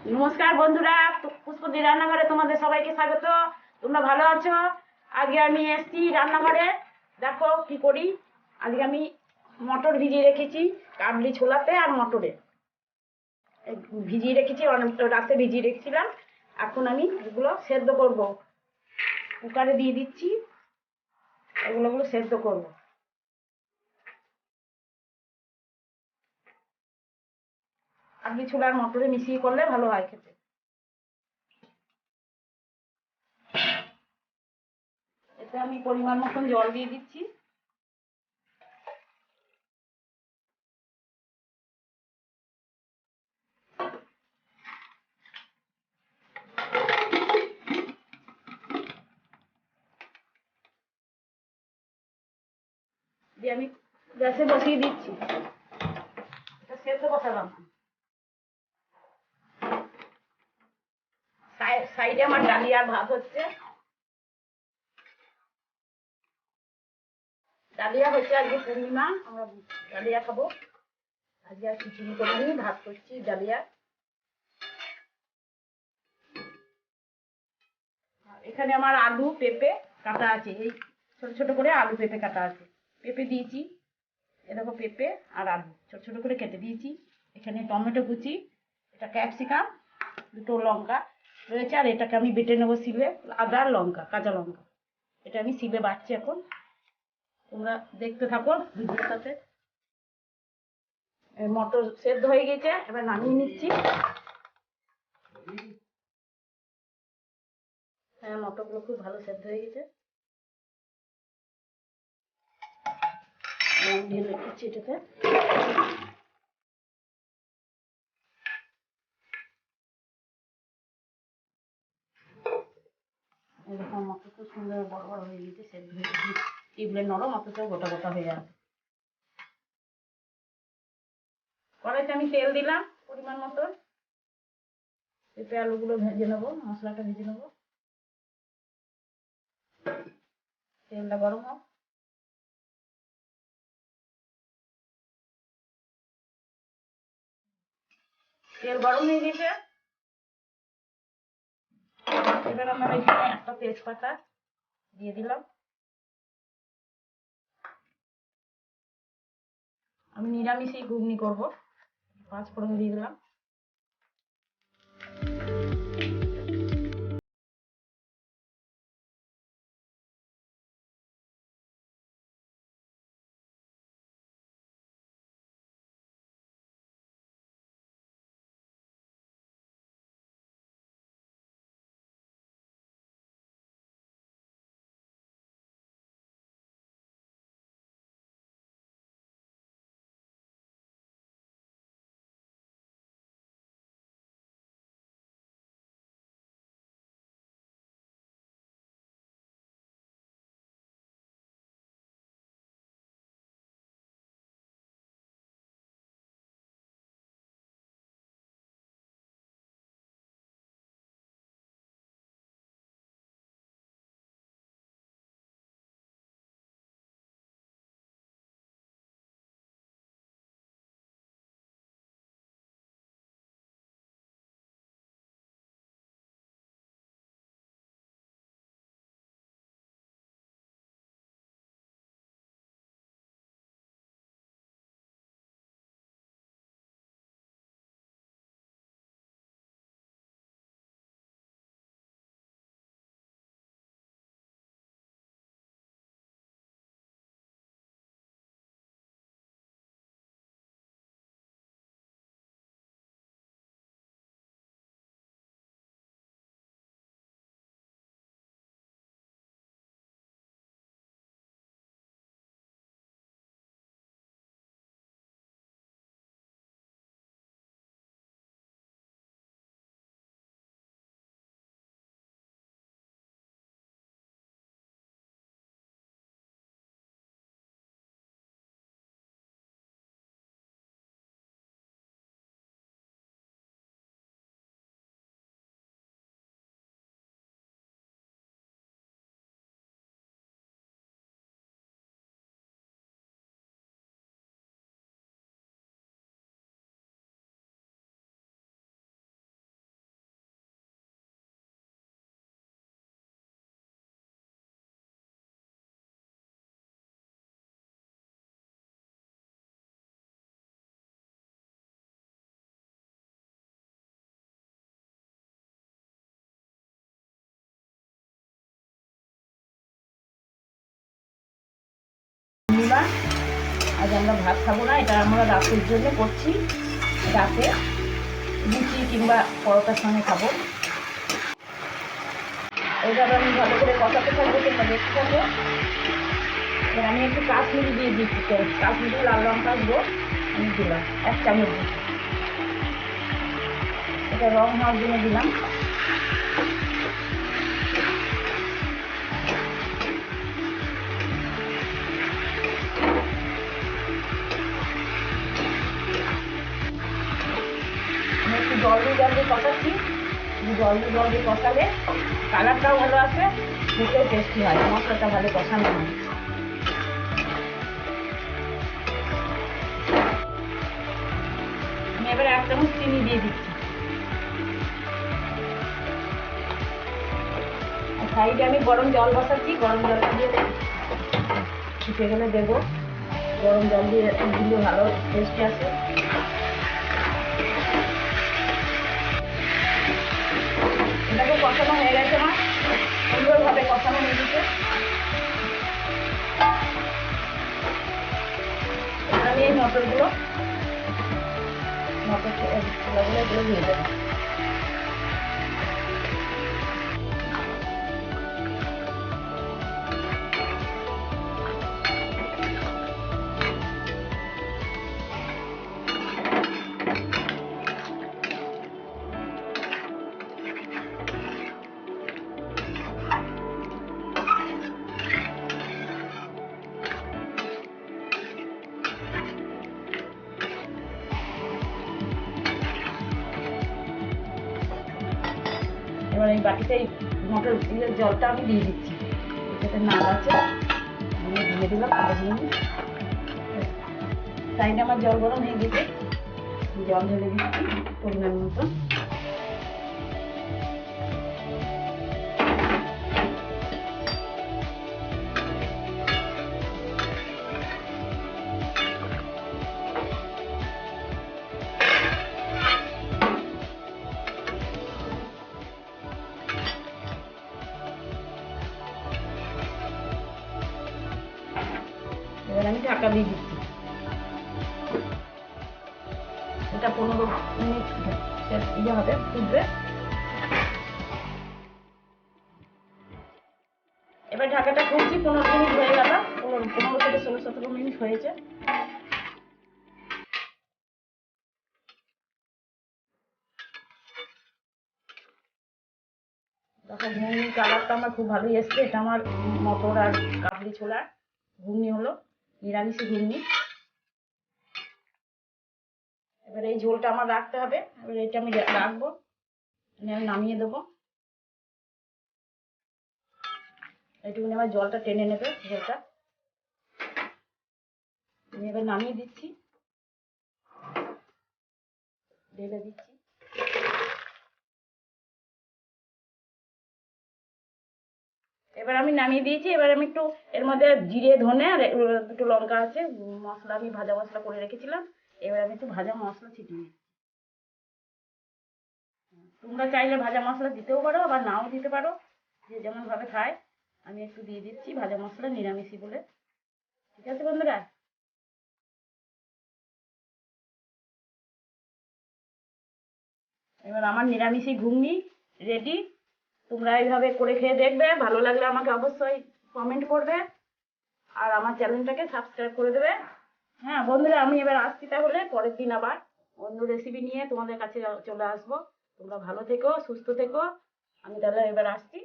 নমস্কার বন্ধুরা পুষ্পদি রান্নাঘরে তোমাদের সবাইকে স্বাগত। তোমরা ভালো আছো? আজকে আমি এসছি রান্নাঘরে। দেখো কি করি। আজকে আমি মটর ভিজিয়ে রেখেছি কাবলি ছোলাতে আর মটরে। ভিজিয়ে রেখেছি রাতে ভিজিয়ে রেখেছিলাম। এখন আমি এগুলো সেদ্ধ করব। কুকারে দিয়ে দিচ্ছি। এগুলো এগুলো সেদ্ধ করব। কাবলি ছোলা আর মটরে মিশিয়ে করলে ভালো হয় খেতে। এতে আমি পরিমাণ মতন জল দিয়ে দিচ্ছি। দিয়ে আমি গ্যাসে বসিয়ে দিচ্ছি। এটা সেদ্ধ বসালাম সাইডে আমার ডালিয়ার ভাত হচ্ছে। ডালিয়া হচ্ছে আজকে পূর্ণিমা, আমরা ডালিয়া খাব। আজকে আর খিচুড়ি করিনি, ভাত করছি ডালিয়া। এখানে আমার আলু, পেঁপে কাটা আছে। এই ছোট ছোট করে আলু, পেঁপে কাটা আছে। পেঁপে দিয়েছি, এ দেখো পেঁপে আর আলু। ছোট ছোট করে কেটে দিয়েছি। এখানে টমেটো কুচি, এটা ক্যাপসিকাম, দুটো লঙ্কা। রয়েছে, আর এটাকে আমি বেটে নেব শিলে আদা লঙ্কা, কাঁচা লঙ্কা। এটা আমি শিলে বাটছি এখন। তোমরা দেখতে থাকো ভিডিওর সাথে। মটর সেদ্ধ হয়ে গেছে, এবার নামিয়ে নিচ্ছি। হ্যাঁ মটরগুলো খুব ভালো সেদ্ধ হয়ে গেছে। ঢেলে এরকম খুব সুন্দর বড় বড় হয়ে গেছে সেদ্ধ হয়ে গেছে টিপলে নরম অথচ গোটা গোটা হয়ে যাবে কড়াইতে আমি তেল দিলাম পরিমাণ মতো। পেঁপে আলুগুলো ভেজে নেব, মশলাটা ভেজে নেব। তেলটা গরম হোক। তেল গরম হয়ে গেছে। এবার আমার এখানে একটা তেজপাতা দিয়ে দিলাম। আমি নিরামিষই ঘুগনি করব। পাঁচ ফোড়ন দিয়ে দিলাম। আজ আমরা ভাত খাব না, এটা আমরা রাতের জন্য করছি। রাতে লুচি কিংবা পরোটার সঙ্গে খাব। এইভাবে আমি ভালো করে কষাতে থাকব, তোমরা দেখতে থাকব এবার আমি একটু কাশ্মীরি দিয়ে দিচ্ছি কাশ্মীরি লাল লঙ্কা গুঁড়ো আমি দিলাম, এক চামচ দিচ্ছি। এটা রং হওয়ার জন্য দিলাম। জল জল দিয়ে ভালো আমি এবার এক চামচ চিনি দিয়ে দিচ্ছি। সাইডে আমি গরম জল বসাচ্ছি, গরম জলটা দিয়ে ফুটে গেলে দেবো। গরম জল দিয়ে দিলে ভালো টেস্টি আসে। মটরগুলো। মটর ছোলাগুলো এগুলো দিয়ে দেবো। এই বাটিতে এই মটর জলটা আমি দিয়ে দিচ্ছি। এটাতে না আছে। আমি দিয়ে দিলাম, আধা মিনিট সাইডে আমার জল গরম হয়ে গেছে। জল ঢেলে দিচ্ছি, পরিমাণ মতো। এটা পনেরো মিনিট ইয়ে হবে, ফুটবে। এবার ঢাকাটা খুলছি, পনেরো মিনিট হয়ে গেল। পনেরো পনেরো থেকে ষোলো, সতেরো মিনিট হয়েছে। ঘুগনি কালারটা আমার খুব ভালোই এসছে। এটা আমার মটর আর কাবলি ছোলার ঘুগনি হলো নিরামিষি ঘুগনি। এবার এই ঝোলটা আমার রাখতে হবে। এবার এটা আমি রাখব। আমি নামিয়ে দেবো। এইটুকুনি আমার জলটা টেনে নেবে ঝোলটা। আমি এবার নামিয়ে দিচ্ছি। ঢেলে দিচ্ছি। এবার আমি নামিয়ে দিয়েছি। এবার আমি একটু এর মধ্যে জিরে, ধনে আর একটু দুটো লঙ্কা আছে, মশলা আমি ভাজা মশলা করে রেখেছিলাম। এবার আমি একটু ভাজা মশলা ছিটিয়ে। তোমরা চাইলে ভাজা মশলা দিতেও পারো, আবার নাও দিতে পারো। যে যেমন ভাবে খায়, আমি একটু দিয়ে দিচ্ছি ভাজা মশলা নিরামিষি বলে। ঠিক আছে বন্ধুরা? এবার আমার নিরামিষি ঘুগনি রেডি তোমরা এইভাবে করে খেয়ে দেখবে, ভালো লাগলে আমাকে অবশ্যই কমেন্ট করবে। আর আমার চ্যানেলটাকে সাবস্ক্রাইব করে দেবে। হ্যাঁ বন্ধুরা, আমি এবার আসছি তাহলে। পরের দিন আবার অন্য রেসিপি নিয়ে তোমাদের কাছে চলে আসব। তোমরা ভালো থেকো, সুস্থ থেকো। আমি তাহলে এবার আসছি।